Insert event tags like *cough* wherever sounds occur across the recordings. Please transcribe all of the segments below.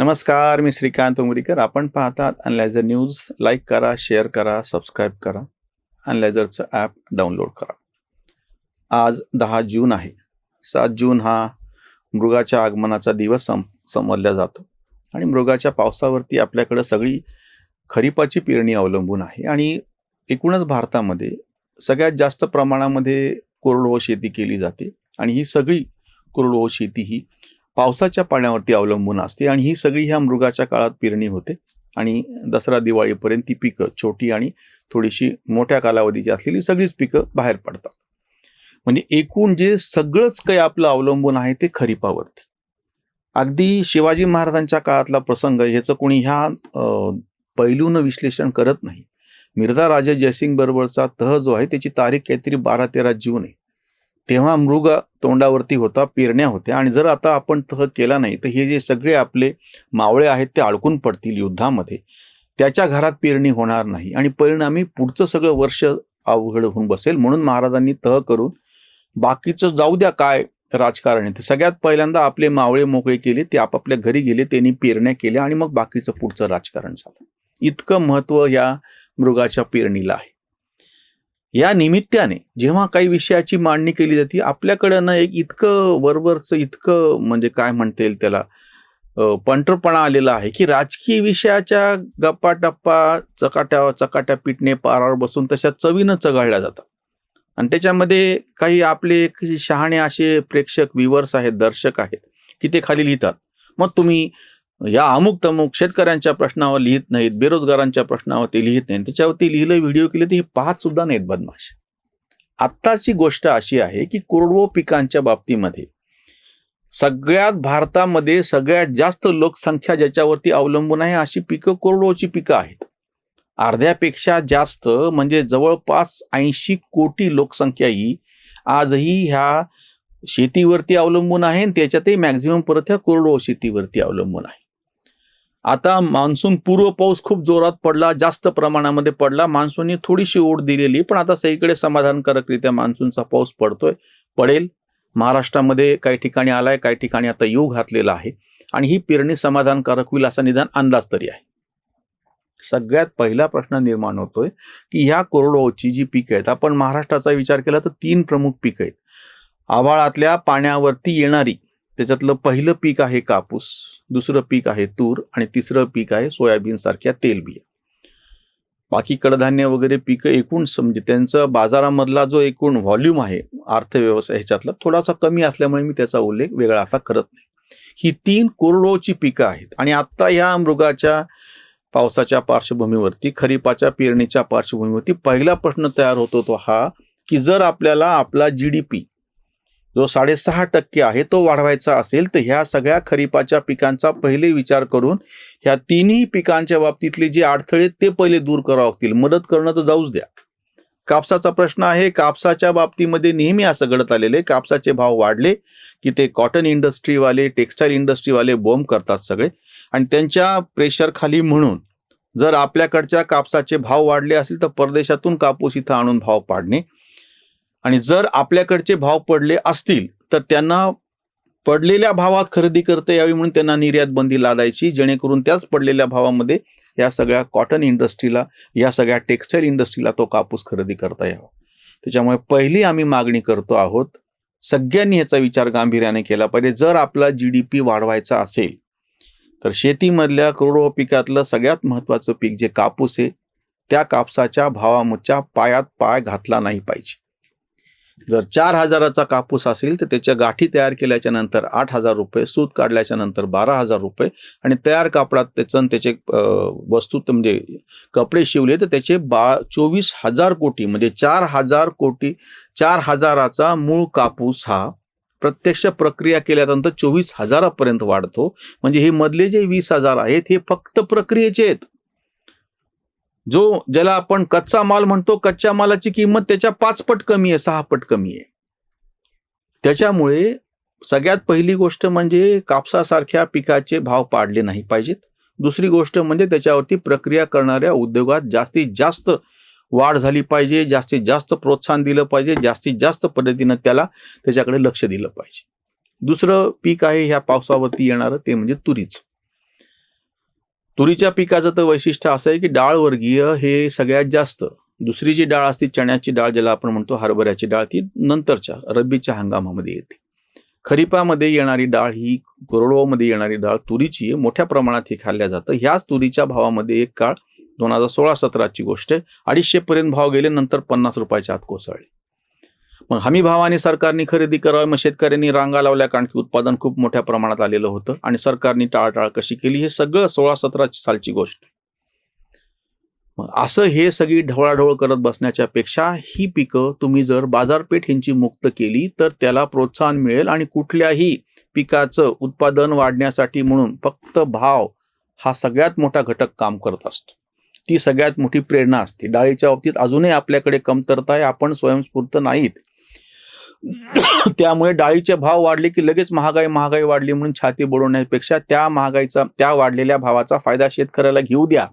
नमस्कार मी श्रीकांत उमरीकर. आपण पाहतात अनलायझर न्यूज लाईक करा शेअर करा सबस्क्राईब करा. अनलायझरचं ॲप डाउनलोड करा. आज दहा जून आहे. सात जून हा मृगाच्या आगमनाचा दिवस सम समजला जातो. आणि मृगाच्या पावसावरती आपल्याकडं सगळी खरीपाची पेरणी अवलंबून आहे. आणि एकूणच भारतामध्ये सगळ्यात जास्त प्रमाणामध्ये कोरडवाहू शेती केली जाते. आणि ही सगळी कोरडवाहू शेती ही पावसाच्या पाण्यावरती अवलंबून असते आणि ही सगळी ह्या मृगाच्या काळात पेरणी होते. आणि दसरा दिवाळीपर्यंत ती पिकं छोटी आणि थोडीशी मोठ्या कालावधीची असलेली सगळीच पिकं बाहेर पडतात. म्हणजे एकूण जे सगळंच काही आपलं अवलंबून आहे ते खरीपावरती. अगदी शिवाजी महाराजांच्या काळातला प्रसंग ह्याचं कोणी ह्या पैलून पैलूनं विश्लेषण करत नाही. मिर्झा राजा जयसिंग बरोबरचा तह जो आहे त्याची तारीख काहीतरी बारा तेरा जून आहे. तेव्हा मृग तोंडावरती होता पेरण्या होत्या. आणि जर आता आपण तह केला नाही तर हे जे सगळे आपले मावळे आहेत ते अडकून पडतील युद्धामध्ये. त्याच्या घरात पेरणी होणार नाही. आणि परिणामी पुढचं सगळं वर्ष अवघड होऊन बसेल. म्हणून महाराजांनी तह करून बाकीचं जाऊ द्या काय राजकारण आहे ते. सगळ्यात पहिल्यांदा आपले मावळे मोकळे केले ते आपापल्या घरी गेले त्यांनी पेरण्या केल्या आणि मग बाकीचं पुढचं राजकारण झालं. इतकं महत्त्व या मृगाच्या पेरणीला आहे. या निमित्ताने जेव्हा काही विषयाची मांडणी केली जाते आपल्याकडं ना एक इतकं वरवरचं इतकं म्हणजे काय म्हणता येईल त्याला पंटरपणा आलेला आहे की राजकीय विषयाच्या गप्पा टप्पा चकाट्या चकाट्या पिटणे पारावर बसून तशा चवीनं चघळल्या जातात. आणि त्याच्यामध्ये काही आपले एक शहाणे असे प्रेक्षक विवर्स आहेत दर्शक आहेत की ते खाली लिहितात. मग तुम्ही या अमुक तमुक शेतकऱ्यांच्या प्रश्नावर लिहित नाहीत बेरोजगारांच्या प्रश्नावर ते लिहित नाहीत त्याच्यावरती लिहिलं व्हिडिओ केले तर हे पाहत सुद्धा नाहीत बदमाश. आत्ताची गोष्ट अशी आहे की कोरडवो पिकांच्या बाबतीमध्ये सगळ्यात भारतामध्ये सगळ्यात जास्त लोकसंख्या ज्याच्यावरती अवलंबून आहे अशी पिकं कोरडवोची पिकं आहेत. अर्ध्यापेक्षा जास्त म्हणजे जवळपास ऐंशी कोटी लोकसंख्या ही आजही ह्या शेतीवरती अवलंबून आहे आणि त्याच्यातही मॅक्झिमम परत ह्या कोरडवाहू शेतीवरती अवलंबून आहे. आता मान्सून पूर्व पाऊस खूप जोरात पडला जास्त प्रमाणामध्ये पडला. मान्सूनने थोडीशी ओढ दिलेली पण आता सगळीकडे समाधानकारकरित्या मान्सूनचा पाऊस पडतोय पडेल. महाराष्ट्रामध्ये काही ठिकाणी आलाय काही ठिकाणी आता येऊ घातलेला आहे. आणि ही पेरणी समाधानकारक होईल असा निदान अंदाज तरी आहे. सगळ्यात पहिला प्रश्न निर्माण होतोय की ह्या कोरडवाहूची जी पिकं आहेत आपण महाराष्ट्राचा विचार केला तर तीन प्रमुख पिकं आहेत. आवाळातल्या पाण्यावरती येणारी त्याच्यातलं पहिलं पीक आहे कापूस दुसरं पीक आहे तूर आणि तिसरं पीक आहे सोयाबीन सारख्या तेलबिया बाकी कडधान्य वगैरे पिकं एकूण स- म्हणजे त्यांचं बाजारामधला जो एकूण व्हॉल्यूम आहे अर्थव्यवस्था ह्याच्यातला थोडासा कमी असल्यामुळे मी त्याचा उल्लेख वेगळा असा करत नाही. ही तीन कोरडोची पिकं आहेत आणि आत्ता ह्या मृगाच्या पावसाच्या पार्श्वभूमीवरती खरीपाच्या पेरणीच्या पार्श्वभूमीवरती पहिला प्रश्न तयार होतो तो हा की जर आपल्याला आपला जी डी पी जो साडेसहा टक्के आहे तो वाढवायचा असेल तर ह्या सगळ्या खरीपाच्या पिकांचा पहिले विचार करून ह्या तिन्ही पिकांच्या बाबतीतले जे अडथळे ते पहिले दूर करावं लागतील. मदत करणं तर जाऊच द्या. कापसाचा प्रश्न आहे कापसाच्या बाबतीमध्ये नेहमी असं घडत आलेले कापसाचे भाव वाढले की ते कॉटन इंडस्ट्रीवाले टेक्स्टाईल इंडस्ट्रीवाले बॉम्ब करतात सगळे. आणि त्यांच्या प्रेशर खाली म्हणून जर आपल्याकडच्या कापसाचे भाव वाढले असतील तर परदेशातून कापूस इथं आणून भाव पाडणे. आणि जर आपल्याकडचे भाव पडले असतील तर त्यांना पडलेल्या भावात खरेदी करता यावी म्हणून त्यांना निर्यात बंदी लादायची जेणेकरून त्याच पडलेल्या भावामध्ये या सगळ्या कॉटन इंडस्ट्रीला या सगळ्या टेक्स्टाईल इंडस्ट्रीला तो कापूस खरेदी करता यावा. त्याच्यामुळे पहिली आम्ही मागणी करतो आहोत सगळ्यांनी याचा विचार गांभीर्याने केला पाहिजे. जर आपला जी डी पी वाढवायचा असेल तर शेतीमधल्या करोडो पिकातलं सगळ्यात महत्वाचं पीक जे कापूस आहे त्या कापसाच्या भावामुच्या पायात पाय घातला नाही पाहिजे. जर चार हजाराचा कापूस असेल तर त्याच्या गाठी तयार केल्याच्यानंतर आठ हजार रुपये सूत काढल्याच्या नंतर बारा हजार रुपये आणि तयार कापडात त्याचं आणि त्याचे वस्तू म्हणजे कपडे शिवले तर त्याचे बा चोवीस हजार कोटी म्हणजे चार हजार कोटी चार हजाराचा मूळ कापूस हा प्रत्यक्ष प्रक्रिया केल्यानंतर चोवीस हजारापर्यंत वाढतो. म्हणजे हे मधले जे वीस हजार आहेत हे फक्त प्रक्रियेचे आहेत. जो ज्याला आपण कच्चा माल म्हणतो कच्च्या मालाची किंमत त्याच्या पाच पट कमी आहे सहा पट कमी आहे. त्याच्यामुळे सगळ्यात पहिली गोष्ट म्हणजे कापसासारख्या पिकाचे भाव पाडले नाही पाहिजेत. दुसरी गोष्ट म्हणजे त्याच्यावरती प्रक्रिया करणाऱ्या उद्योगात जास्तीत जास्त वाढ झाली पाहिजे जास्तीत जास्त प्रोत्साहन दिलं पाहिजे जास्तीत जास्त पद्धतीनं त्याला त्याच्याकडे लक्ष दिलं पाहिजे. दुसरं पीक आहे ह्या पावसावरती येणारं ते म्हणजे तुरीच. तुरीच्या पिकाचं तर वैशिष्ट्य असं आहे की डाळ वर्गीय हे सगळ्यात जास्त. दुसरी जी डाळ असते चण्याची डाळ ज्याला आपण म्हणतो हरभऱ्याची डाळ ती नंतरच्या रब्बीच्या हंगामामध्ये येते. खरीपामध्ये येणारी डाळ ही कोरडवामध्ये येणारी डाळ तुरीची मोठ्या प्रमाणात हे खाल्ल्या जातं. ह्याच तुरीच्या भावामध्ये एक काळ दोन हजार सोळा सतराची गोष्ट आहे. अडीचशे पर्यंत भाव गेले नंतर पन्नास रुपयाच्या आत कोसळले. मग हमी भावाने सरकारने खरेदी करावी मग शेतकऱ्यांनी रांगा लावल्या कारण की उत्पादन खूप मोठ्या प्रमाणात आलेलं होतं आणि सरकारने टाळटाळ कशी केली हे सगळं सोळा सतरा सालची गोष्ट. मग असं हे सगळी ढवळाढवळ करत बसण्याच्या पेक्षा ही पिकं तुम्ही जर बाजारपेठ ह्यांची मुक्त केली तर त्याला प्रोत्साहन मिळेल आणि कुठल्याही पिकाचं उत्पादन वाढण्यासाठी म्हणून फक्त भाव हा सगळ्यात मोठा घटक काम करत असतो. ती सगळ्यात मोठी प्रेरणा असते. डाळीच्या बाबतीत अजूनही आपल्याकडे कमतरता आहे आपण स्वयंस्फूर्त नाहीत. *coughs* त्यामुळे डाळीचे भाव वाढले की लगेच महागाई महागाई वाढली म्हणून छाती बुडवण्यापेक्षा त्या महागाईचा त्या वाढलेल्या भावाचा फायदा शेतकऱ्याला घेऊ द्या.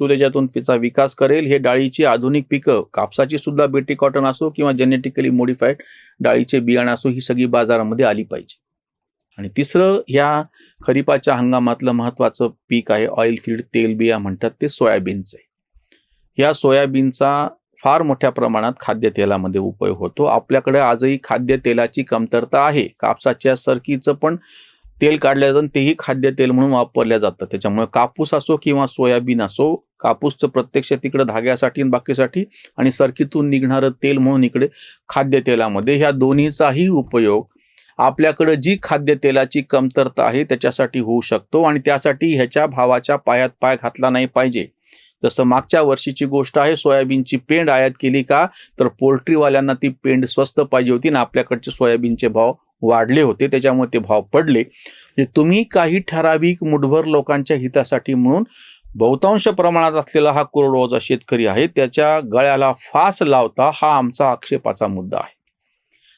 तो त्याच्यातून तिचा विकास करेल. हे डाळीची आधुनिक पिकं कापसाची सुद्धा बेटी कॉटन असो किंवा जेनेटिकली मॉडिफाईड डाळीचे बियाणं असो ही सगळी बाजारामध्ये आली पाहिजे. आणि तिसरं ह्या खरीपाच्या हंगामातलं महत्वाचं पीक आहे ऑइल फील्ड तेलबिया म्हणतात ते सोयाबीनचं आहे. या सोयाबीनचा फार मोठ्या प्रमाणात खाद्यतेलामध्ये उपयोग होतो. आपल्याकडे आजही खाद्यतेलाची कमतरता आहे. कापसाच्या सरकीचं पण तेल काढलं जातं तेही खाद्यतेल म्हणून वापरल्या जातं. त्याच्यामुळे कापूस असो किंवा सोयाबीन असो कापूसचं प्रत्यक्ष तिकडे धाग्यासाठी आणि बाकीसाठी आणि सरकीतून निघणारं तेल म्हणून इकडे खाद्यतेलामध्ये ह्या दोन्हीचाही उपयोग आपल्याकडं जी खाद्यतेलाची कमतरता आहे त्याच्यासाठी होऊ शकतो आणि त्यासाठी ह्याच्या भावाच्या पायात पाय घातला नाही पाहिजे. जसं मागच्या वर्षीची गोष्ट आहे सोयाबीनची पेंड आयात केली का तर पोल्ट्रीवाल्यांना ती पेंड स्वस्त पाहिजे होती ना आपल्याकडचे सोयाबीनचे भाव वाढले होते त्याच्यामुळे ते भाव पडले. म्हणजे तुम्ही काही ठराविक मुठभर लोकांच्या हितासाठी म्हणून बहुतांश प्रमाणात असलेला हा कोरडवाचा शेतकरी आहे त्याच्या गळ्याला फास लावता हा आमचा आक्षेपाचा मुद्दा आहे.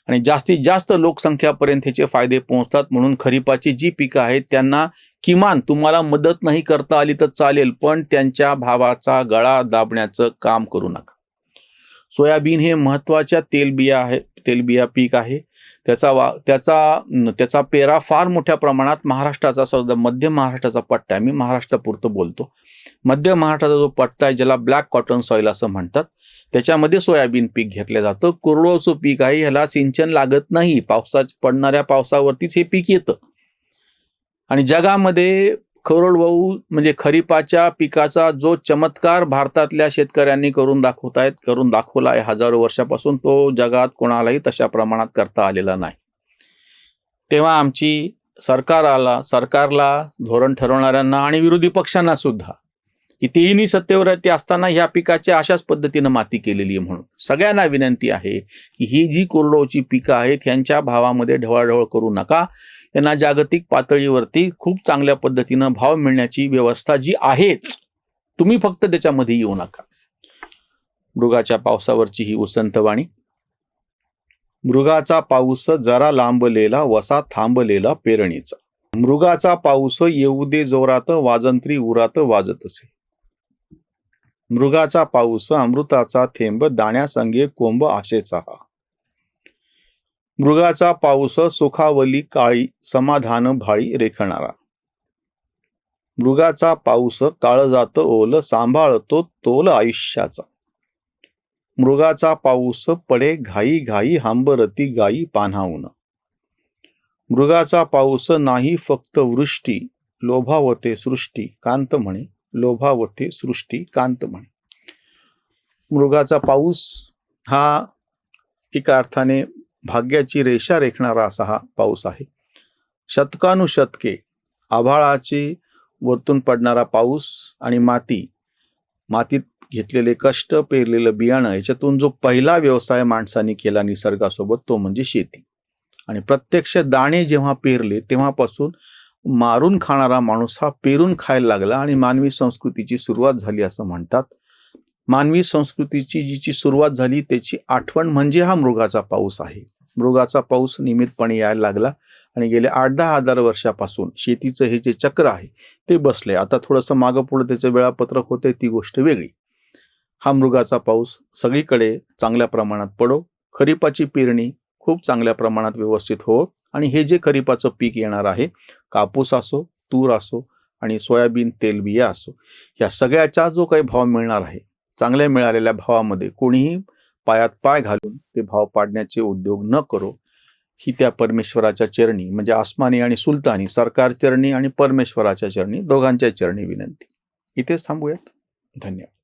आणि जास्तीत जास्त लोकसंख्यापर्यंत ह्याचे फायदे पोहोचतात म्हणून खरीपाची जी पिकं आहेत त्यांना किमान तुम्हाला मदत नाही करता आली तर चालेल पण त्यांच्या भावाचा गळा दाबण्याचं काम करू नका. सोयाबीन हे महत्त्वाच्या तेलबिया आहे तेलबिया पीक आहे. त्याचा वा त्याचा त्याचा पेरा फार मोठ्या प्रमाणात महाराष्ट्राचा सुद्धा मध्य महाराष्ट्राचा पट्टा आहे. मी महाराष्ट्रापुरतं बोलतो. मध्य महाराष्ट्राचा जो पट्टा आहे ज्याला ब्लॅक कॉटन सॉईल असं म्हणतात त्याच्यामध्ये सोयाबीन पीक घेतलं जातं. कोरडवाचं पीक आहे ह्याला सिंचन लागत नाही. पावसा पडणाऱ्या पावसावरतीच हे पीक येतं. आणि जगामध्ये कोरडवाहू म्हणजे खरीपाच्या पिकाचा जो चमत्कार भारतातल्या शेतकऱ्यांनी करून दाखवत आहेत करून दाखवला आहे हजारो वर्षापासून तो जगात कोणालाही तशा प्रमाणात करता आलेला नाही. तेव्हा आमची सरकाराला सरकारला धोरण ठरवणाऱ्यांना आणि विरोधी पक्षांना सुद्धा की तेही सत्तेवर असताना ह्या पिकाची अशाच पद्धतीनं माती केलेली आहे म्हणून. सगळ्यांना विनंती आहे की ही जी कोरडोची पिकं आहेत ह्यांच्या भावामध्ये ढवळाढवळ करू नका. यांना जागतिक पातळीवरती खूप चांगल्या पद्धतीनं भाव मिळण्याची व्यवस्था जी आहेच तुम्ही फक्त त्याच्यामध्ये येऊ नका. मृगाच्या पावसावरची ही उसंतवाणी मृगाचा पाऊस जरा लांबलेला वसा थांबलेला पेरणीचा. मृगाचा पाऊस येऊ दे जोरात वाजंत्री उरात वाजत असे. मृगाचा पाऊस अमृताचा थेंब दाण्यासंगे कोंब आशेचा हा. मृगाचा पाऊस सुखावली काळी समाधान भाळी रेखणारा. मृगाचा पाऊस काळजात ओल सांभाळतो तोल आयुष्याचा. मृगाचा पाऊस पडे घाई घाई हांबरती गाई पान्हावून मृगाचा पाऊस नाही फक्त वृष्टी लोभावते सृष्टी कांत म्हणे. लोभावते सृष्टी कांत म्हणे. मृगाचा पाऊस हा एका अर्थाने भाग्याची रेषा रेखणारा असा हा पाऊस आहे. शतकानुशतके आभाळाची वरतून पडणारा पाऊस आणि माती मातीत घेतलेले कष्ट पेरलेलं बियाणं याच्यातून जो पहिला व्यवसाय माणसाने केला निसर्गासोबत तो म्हणजे शेती. आणि प्रत्यक्ष दाणे जेव्हा पेरले तेव्हापासून मारून खाणारा माणूस हा पेरून खायला लागला आणि मानवी संस्कृतीची सुरुवात झाली असं म्हणतात. मानवी संस्कृतीची जीची सुरुवात झाली त्याची आठवण म्हणजे हा मृगाचा पाऊस आहे. मृगाचा पाऊस नियमितपणे यायला लागला आणि गेल्या आठ दहा हजार वर्षापासून शेतीचं हे जे चक्र आहे ते बसले आता थोडंसं मागं पुढे त्याचं वेळापत्रक होते ती गोष्ट वेगळी. हा मृगाचा पाऊस सगळीकडे चांगल्या प्रमाणात पडो. खरीपाची पेरणी खूप चांगल्या प्रमाणात व्यवस्थित हो आणि हे जे खरीपाचं पीक येणार आहे कापूस असो तूर असो आणि सोयाबीन तेलबिया असो या सगळ्याचा जो काही भाव मिळणार आहे चांगल्या मिळालेल्या भावामध्ये कोणीही पायात पाय घालून ते भाव पाडण्याचे उद्योग न करो ही त्या परमेश्वराच्या चरणी म्हणजे आसमानी आणि सुलतानी सरकार चरणी आणि परमेश्वराच्या चरणी दोघांच्या चरणी विनंती. इथेच थांबूयात. धन्यवाद.